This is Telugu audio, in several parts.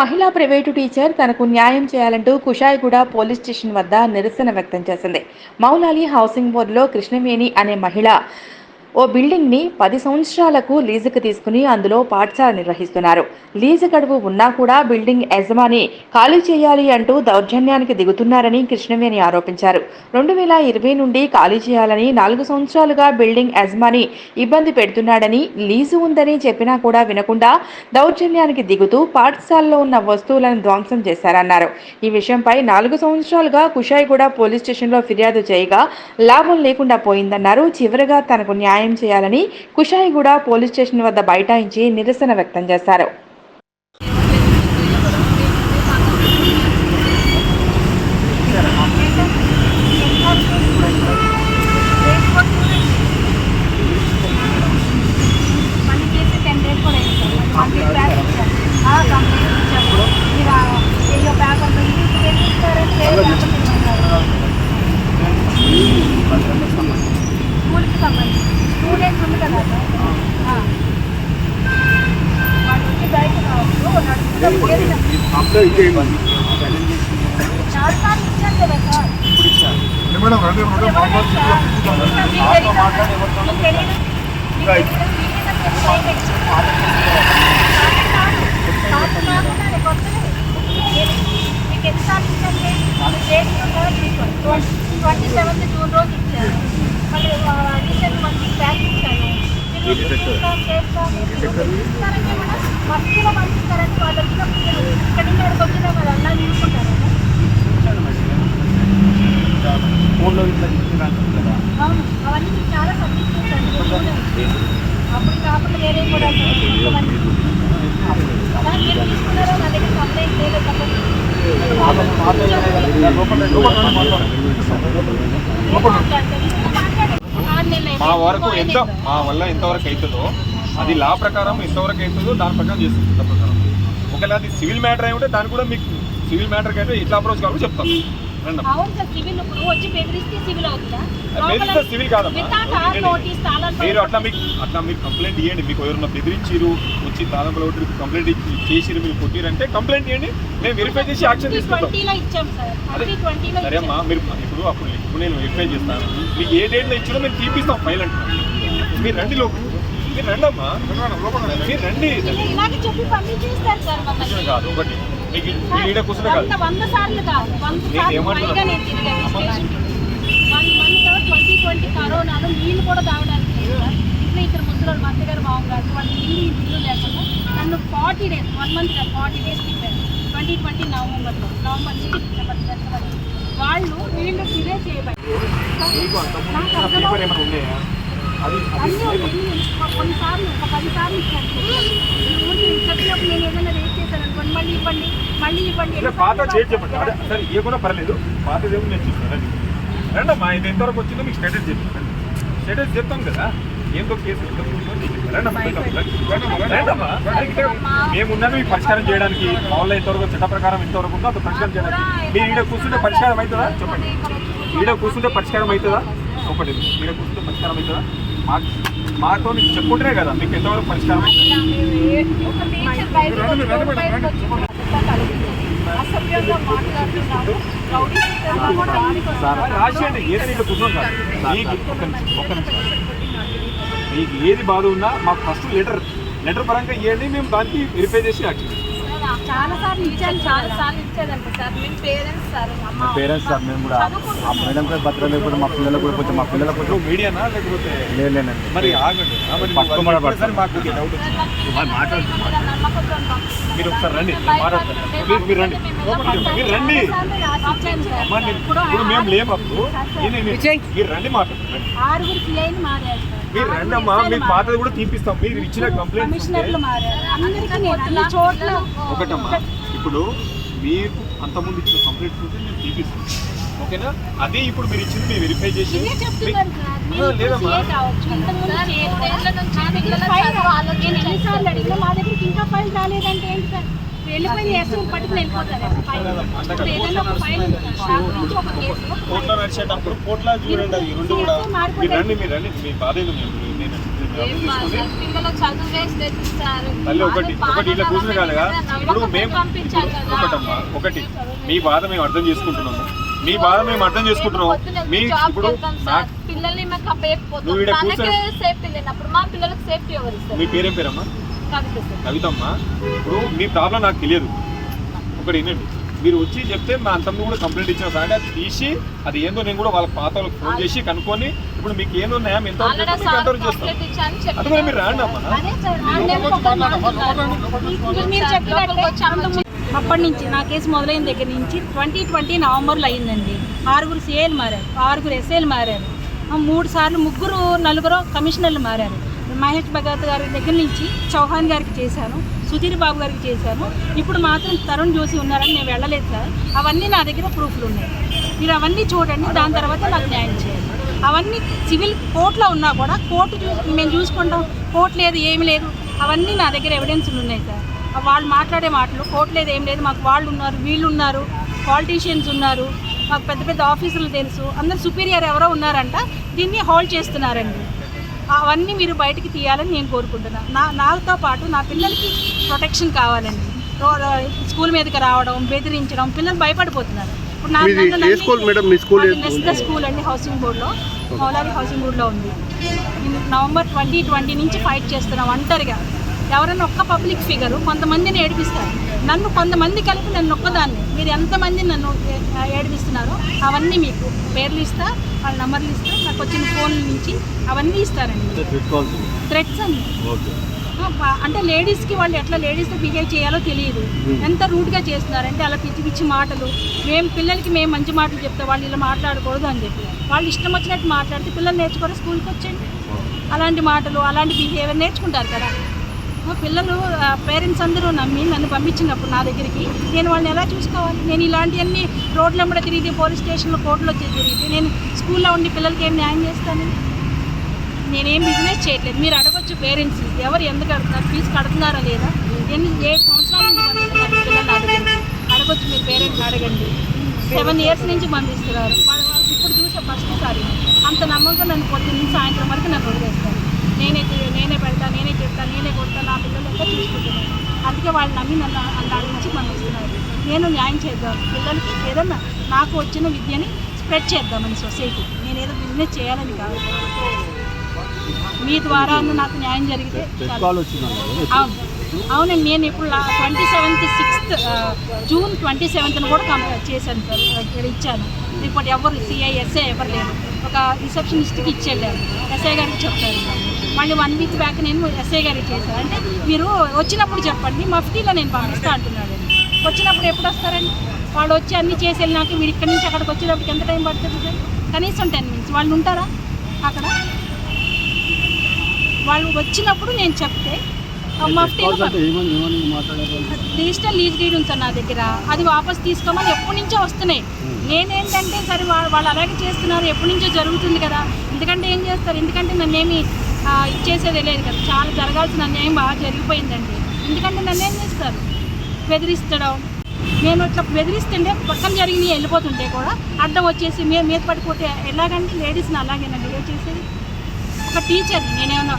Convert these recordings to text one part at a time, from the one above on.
మహిళా ప్రైవేటు టీచర్ తనకు న్యాయం చేయాలంటూ కుషాయిగూడ పోలీస్ స్టేషన్ వద్ద నిరసన వ్యక్తం చేసింది. మౌలాలి హౌసింగ్ బోర్డులో కృష్ణవేణి అనే మహిళ ఓ బిల్డింగ్ని పది సంవత్సరాలకు లీజుకు తీసుకుని అందులో పాఠశాల నిర్వహిస్తున్నారు. లీజు గడువు ఉన్నా కూడా బిల్డింగ్ యజమాని ఖాళీ చేయాలి అంటూ దౌర్జన్యానికి దిగుతున్నారని కృష్ణవేణి ఆరోపించారు. రెండు వేల ఇరవై నుండి ఖాళీ చేయాలని నాలుగు సంవత్సరాలుగా బిల్డింగ్ యజమాని ఇబ్బంది పెడుతున్నాడని లీజు ఉందని చెప్పినా కూడా వినకుండా దౌర్జన్యానికి దిగుతూ పాఠశాలలో ఉన్న వస్తువులను ధ్వంసం చేశారన్నారు. ఈ విషయంపై నాలుగు సంవత్సరాలుగా కుషాయిగూడ పోలీస్ స్టేషన్లో ఫిర్యాదు చేయగా లాభం లేకుండా పోయిందన్నారు. చివరగా తనకు న్యాయం చేయాలని కుషాయిగూడ పోలీస్ స్టేషన్ వద్ద బైఠాయించి నిరసన వ్యక్తం చేశారు మళ్ళీ చేసి టెన్ డేస్ కూడా అయింది సార్ మళ్ళీ బ్యాగ్ ఇచ్చారు ఆ, కంప్లైంట్ ఇచ్చాము మీరు ఆ ఏయో బ్యాగ్ ఉంటుంది ఏం ఇస్తారంటే వేరే బ్యాగ్ ఇవ్వమన్నారు. స్కూల్కి సంబంధించి స్టూడెంట్స్ ఉంది కదా సార్ ఆ. వాళ్ళు వచ్చి బయట రావచ్చు నడుచుకుంటూ చేసిన చాలా సార్లు ఇచ్చాను కదా సార్ మేడం రండి మేడం మాట్లాడి మీకు తెలీదా? మీకు తెలీదా? మీకు తెలీదా? మీకేనా తెలియదు? మీకు ఎన్నిసార్లు ఇచ్చండి డేట్ ట్వంటీ సెవెంత్ జూన్ రోజు ఇచ్చారు మళ్ళీ రీసెంట్ మంత్కి బ్యాక్ ఇచ్చాను మీరు ఇస్తాం, చేస్తాం, ఇస్తారంటే ఏమన్నా? మస్తుగా పంపిస్తారంటే వాళ్ళు వచ్చినప్పుడు మీరు ఇక్కడి నుంచి అక్కడికి వచ్చినా మరి అలా చూసుకుంటారా ఫోన్లో ఇట్లా ఇచ్చినాను కదా అవును అవన్నీ మీకు చాలా సబ్మిట్ చేశాను అప్పుడు కాకుండా వేరే కూడా అవన్నీ. మీరు తీసుకున్నారో నా దగ్గర కంప్లైంట్ లేదు లోపల లోపల లోపల మా వరకు ఎంత మా వల్ల ఎంతవరకు అవుతుందో అది లా ప్రకారం ఎంతవరకు అవుతుందో దాని ప్రకారం చేస్తుంది ప్రకారం. ఒకవేళ అది సివిల్ మ్యాటర్ అయి ఉంటే దాన్ని కూడా మీకు సివిల్ మ్యాటర్కి అయితే ఇట్లా అప్రోచ్ కావాలో చెప్తాను సివిల్ మీరు అట్లా మీకు అట్లా మీరు కంప్లైంట్ ఇవ్వండి మీకు ఎవరైనా బెదిరించిరు వచ్చి తాళంలో ఒకటి కంప్లైంట్ ఇచ్చి- చేసిరు మీరు కొట్టిరంటే కంప్లైంట్ ఇవ్వండి మేము వెరిఫై చేసి యాక్షన్ తీసుకుంటాం. సార్. అమ్మా మీరు ఇప్పుడు అప్పుడు ఇప్పుడు నేను వెరిఫై చేస్తాను. మీకు ఏ డేట్లో ఇచ్చినా మేము తీపిస్తాం ఫైల్ అంటున్నాను మీరు రండి లోపు మీరు రండి అమ్మా మీరు రండి. కాదు ఒకటి. మీకు మీరు ఈడ కూర్చునే కాదు? వంద సార్లు కాదు. వంద నేను సార్లు ఏమంటున్నా? పైగా నేను తిరిగాను స్టేషన్కి వన్ మంత్ ట్వంటీ ట్వంటీ కరోనాలో నీళ్ళు కూడా తాగడానికి లేదు. ఇంట్లో ఇద్దరు ముసలి మా అత్తగారు మామగారు వాళ్ళు ఇల్లు లేకుండా నన్ను ఫార్టీ డేస్ వన్ మంత్ కాదు ఫార్టీ డేస్ తిప్పారు ట్వంటీ ట్వంటీ నవంబర్లో. నవంబర్ నుంచి డిసెంబర్ జనవరి వాళ్ళు నీళ్ళు డిలే చేయబడి నాకు అన్నీ ఉన్నాయి. ఒక కొన్నిసార్లు ఒక పది సార్లు ఇచ్చాను నేను ఏదైనా మళ్ళీ ఇవ్వండి మళ్ళీ ఇవ్వండి. పాత చేసి చెప్పండి. అదే సరే ఇవ్వకుండా పర్లేదు. పాత ఏమో నేను చూస్తాను. రండి. అమ్మా ఇది ఎంతవరకు వచ్చిందో మీకు స్టేటస్ చెప్పండి స్టేటస్ చెప్తాం కదా. ఏందో కేసు. మేము ఉన్నాను మీకు పరిష్కారం చేయడానికి. మామూలుగా ఎంతవరకు చట్ట ప్రకారం ఎంతవరకు ఉందో అంత పరిష్కారం చేయడానికి. మీరు ఈడ కూర్చుంటే పరిష్కారం అవుతుందా? చెప్పండి. ఈడ కూర్చుంటే పరిష్కారం అవుతుందా? ఒకటి ఈడ కూర్చుంటే పరిష్కారం అవుతుందా? మా మాతో నీకు చెప్పుకుంటేనే కదా మీకు ఎంతవరకు పరిష్కారం. రాసేయండి ఏదైనా ఇక్కడ కూర్చోం కాదు మీకు ఒక్క నిమిషం ఒక్క నిమిషం మీకు ఏది బాధ ఉన్నా మాకు ఫస్ట్ లెటర్ లెటర్ పరంగా ఇవ్వండి మేము దానికి వెరిఫై చేసి యాక్షన్ చేస్తాం. చాలా సార్లు ఇచ్చాను చాలా సార్లు ఇచ్చేదండి సార్. మేము పేరెంట్స్ సార్ అమ్మ. పేరెంట్స్ సార్ మేము కూడా. ఆ మేడం కూడా భద్రత లేకపోతే మా పిల్లలకు కూడా కొంచెం మా పిల్లలకు కొంచెం మీడియానా లేకపోతే లేదండి మరి ఆగండి. మాకు డౌట్ మీరు ఒకసారి రండి. మాట్లాడతారు మీరు మీరు రండి. మీరు రండి. ఇప్పుడు మేము లేము అప్పుడు ఇది నేను- మీరు రండి మాట్లాడండి ఆరుగురు పిల్లలు సార్ మీరు రండి అమ్మా మీకు పాతది కూడా తీపిస్తాం. మీరు ఇచ్చిన కంప్లైంట్ ఒకటమ్మా ఇప్పుడు మీకు అంతకుముందు ఇచ్చిన కంప్లైంట్స్ ఉంటే మేము తీపిస్తాం ఓకేనా? అదే ఇప్పుడు మీరు ఇచ్చింది మేము వెరిఫై చేసి మీరు లేదమ్మా. మా మా దగ్గరికి ఇంకా ఫైల్ రాలేదంటే ఏంటి సార్? కోర్టులో నడిచేటప్పుడు కోర్టులో చూడండి అది రెండు కూడా మీరు రండి మీరు రండి. మీ బాధ. తల్లి ఒకటి కూర్చుని కాదుగా ఇప్పుడు మేము. ఒకటమ్మా ఒకటి. మీ బాధ మేము అర్థం చేసుకుంటున్నాము. మీ బాధ మేము అర్థం చేసుకుంటున్నాము. మీ ఇప్పుడు. పిల్లల్ని. నువ్వు కూర్చో- మా పిల్లలకు సేఫ్టీ ఎవరు ఇస్తారు మీ పేరేం పేరమ్మా. కవితమ్మా ఇప్పుడు మీ ప్రాబ్లం నాకు తెలియదు. ఒకటి వినండి. మీరు వచ్చి చెప్తే మా అంతమ్మ కూడా కంప్లైంట్ ఇచ్చిన సార్. అంటే అది తీసి అది ఏందో నేను కూడా వాళ్ళ పాత వాళ్ళకి ఫోన్ చేసి కనుక్కొని ఇప్పుడు మీకు ఏందో న్యాయం ఎంత ఆల్రెడీ మీకు సార్ ఎంతవరకు చేస్తాం. కంప్లైంట్ ఇచ్చాను చెప్పి అది కూడా మీరు రాండి అమ్మా అప్పటి నుంచి నా కేసు మొదలైన దగ్గర నుంచి ట్వంటీ ట్వంటీ నవంబర్లో అయిందండి ఆరుగురు సీఏలు మారారు ఆరుగురు ఎస్ఏలు మారారు. ఆ, మూడు సార్లు ముగ్గురు నలుగురు కమిషనర్లు మారారు. మహేష్ భగత్ గారి దగ్గర నుంచి చౌహాన్ గారికి చేశాను సుధీర్ బాబు గారికి చేశాను. ఇప్పుడు మాత్రం తరుణ్ జోషి ఉన్నారని నేను వెళ్ళలేదు సార్. అవన్నీ నా దగ్గర ప్రూఫ్లు ఉన్నాయి. మీరు అవన్నీ చూడండి దాని తర్వాత నాకు న్యాయం చేయండి. అవన్నీ సివిల్ కోర్టులో ఉన్నా కూడా కోర్టు చూ మేము చూసుకుంటాం కోర్టు లేదు ఏమి లేదు. అవన్నీ నా దగ్గర ఎవిడెన్స్లు ఉన్నాయి సార్. వాళ్ళు మాట్లాడే మాటలు కోర్టు లేదు ఏం లేదు మాకు వాళ్ళు ఉన్నారు వీళ్ళు ఉన్నారు పాలిటీషియన్స్ ఉన్నారు మాకు పెద్ద పెద్ద ఆఫీసులు తెలుసు అందరు సుపీరియర్ ఎవరో ఉన్నారంట దీన్ని హోల్డ్ చేస్తున్నారండి. అవన్నీ మీరు బయటికి తీయాలని నేను కోరుకుంటున్నాను. నా నాతో పాటు నా పిల్లలకి ప్రొటెక్షన్ కావాలండి. స్కూల్ మీదకి రావడం బెదిరించడం పిల్లలు భయపడిపోతున్నారు. ఇప్పుడు నా స్కూల్ అండి హౌసింగ్ బోర్డులో. మౌలాలి హౌసింగ్ బోర్డులో ఉంది. నేను నవంబర్ ట్వంటీ ట్వంటీ నుంచి ఫైట్ చేస్తున్నాం ఒంటరిగా. ఎవరైనా ఒక్క పబ్లిక్ ఫిగర్ కొంతమందిని ఏడిపిస్తారు. నన్ను కొంతమంది కలిపి నన్ను ఒక్కదాన్ని. మీరు ఎంతమంది నన్ను ఏడిపిస్తున్నారో అవన్నీ మీకు పేర్లు ఇస్తా వాళ్ళ నంబర్లు ఇస్తా నాకు వచ్చిన ఫోన్ల నుంచి అవన్నీ ఇస్తారండి. థ్రెట్స్ అండి. అంటే లేడీస్కి వాళ్ళు ఎట్లా లేడీస్తో బిహేవ్ చేయాలో తెలియదు. ఎంత రూడ్గా చేస్తున్నారంటే అలా పిచ్చి పిచ్చి మాటలు. మేము పిల్లలకి మేము మంచి మాటలు చెప్తే వాళ్ళు ఇలా మాట్లాడకూడదు అని చెప్పి. వాళ్ళు ఇష్టం వచ్చినట్టు మాట్లాడితే పిల్లలు నేర్చుకోరు స్కూల్కి వచ్చండి అలాంటి మాటలు అలాంటి బిహేవియర్ నేర్చుకుంటారు కదా. పిల్లలు పేరెంట్స్ అందరూ నమ్మి నన్ను పంపించినప్పుడు నా దగ్గరికి నేను వాళ్ళని ఎలా చూసుకోవాలి? నేను ఇలాంటివన్నీ రోడ్ల వెంబడి తిరిగి పోలీస్ స్టేషన్లో కోర్టులో తిరిగి నేను స్కూల్లో ఉండి పిల్లలకి ఏం న్యాయం చేస్తాను? నేనేం బిజినెస్ చేయట్లేదు. మీరు అడగొచ్చు పేరెంట్స్ ఎవరు ఎందుకు అడుగుతున్నారు? ఫీజు కడుతున్నారా లేదా? ఎన్ని ఏ సంవత్సరాల నుంచి పంపిస్తున్నారు? మీ పిల్లల్ని అడగొచ్చు మీరు పేరెంట్స్ అడగండి. సెవెన్ ఇయర్స్ నుంచి పంపిస్తున్నారు. వాళ్ళు వాళ్ళు ఇప్పుడు చూసే ఫస్ట్ సారి. అంత నమ్మకం నన్ను పొద్దున్న సాయంత్రం వరకు నన్ను వదిలేస్తారు నేనే చే- నేనే పెడతా నేనే చెప్తా నేనే కొడతా నా పిల్లలు ఎంత చూసుకుంటున్నాను అందుకే వాళ్ళు నమ్మి నన్ను దాని నుంచి పంపిస్తున్నారు. నేను న్యాయం చేద్దాం. పిల్లలకి ఏదన్నా నాకు వచ్చిన విద్యని స్ప్రెడ్ చేద్దామని సొసైటీ. నేను ఏదో బిజినెస్ చేయాలని కాదు. మీ ద్వారా నాకు న్యాయం జరిగితే అవును. అవునండి నేను ఇప్పుడు twenty seventh sixth June twenty సెవెంత్న కూడా కంప్లీట్ చేశాను సార్. ఇక్కడ ఇచ్చాను. రిపోర్ట్ ఎవరు సిఐ ఎస్ఐ ఎవరు లేరు. ఒక రిసెప్షనిస్ట్కి ఇచ్చేళ్ళాను ఎస్ఐ గారికి చెప్తాను మళ్ళీ వన్ వీక్ బ్యాక్ నేను ఎస్ఐ గారికి చేశాను అంటే మీరు వచ్చినప్పుడు చెప్పండి మఫ్టీలో నేను పంపిస్తా అంటున్నాడు వచ్చినప్పుడు ఎప్పుడు వస్తారండి? వాళ్ళు వచ్చి అన్నీ చేసి వెళ్ళినాక మీరు ఇక్కడి నుంచి అక్కడికి వచ్చేటప్పుడు ఎంత టైం పడుతుంది సార్? కనీసం టెన్ మినిట్స్ వాళ్ళు ఉంటారా అక్కడ? వాళ్ళు వచ్చినప్పుడు నేను చెప్తే డిజిటల్ లీజ్ డీడ్ ఉంది సార్ నా దగ్గర. అది వాపస్ తీసుకోమని ఎప్పటి నుంచో వస్తున్నాయి. నేనేంటంటే సరే వాళ్ళు అలాగే చేస్తున్నారు. ఎప్పటి నుంచో జరుగుతుంది కదా. ఎందుకంటే ఏం చేస్తారు? ఎందుకంటే నన్నేమి ఇచ్చేసేది లేదు కదా. చాలా జరగాల్సిన అన్యాయం బాగా జరిగిపోయిందండి. ఎందుకంటే నన్ను ఏం చేస్తారు? బెదిరిస్తడం. నేను ఇట్లా బెదిరిస్తుంటే పక్కన జరిగినవి వెళ్ళిపోతుంటే కూడా అడ్డం వచ్చేసి మేము మీద పడిపోతే ఎలాగంటే లేడీస్ని అలాగేనండి ఏం చేసేది. ఒక టీచర్ నేనేమన్నా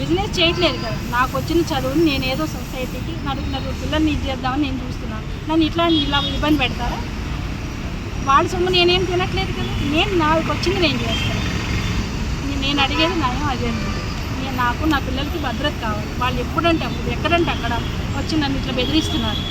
బిజినెస్ చేయట్లేదు కదా. నాకు వచ్చిన చదువుని నేను ఏదో సొసైటీకి నలుగురు నలుగురు పిల్లల్ని ఇది చేద్దామని నేను చూస్తున్నాను. నన్ను ఇట్లా ఇలా ఇబ్బంది పెడతారా? వాళ్ళ సొమ్ము నేనేం తినట్లేదు కదా. నేను నాకు వచ్చింది నేను చేస్తాను. నేను అడిగేది న్యాయం అదే నాకు నా పిల్లలకి భద్రత కావాలి. వాళ్ళు ఎప్పుడంటే అప్పుడు ఎక్కడంటే అక్కడ వచ్చి నన్ను ఇట్లా బెదిరిస్తున్నారు.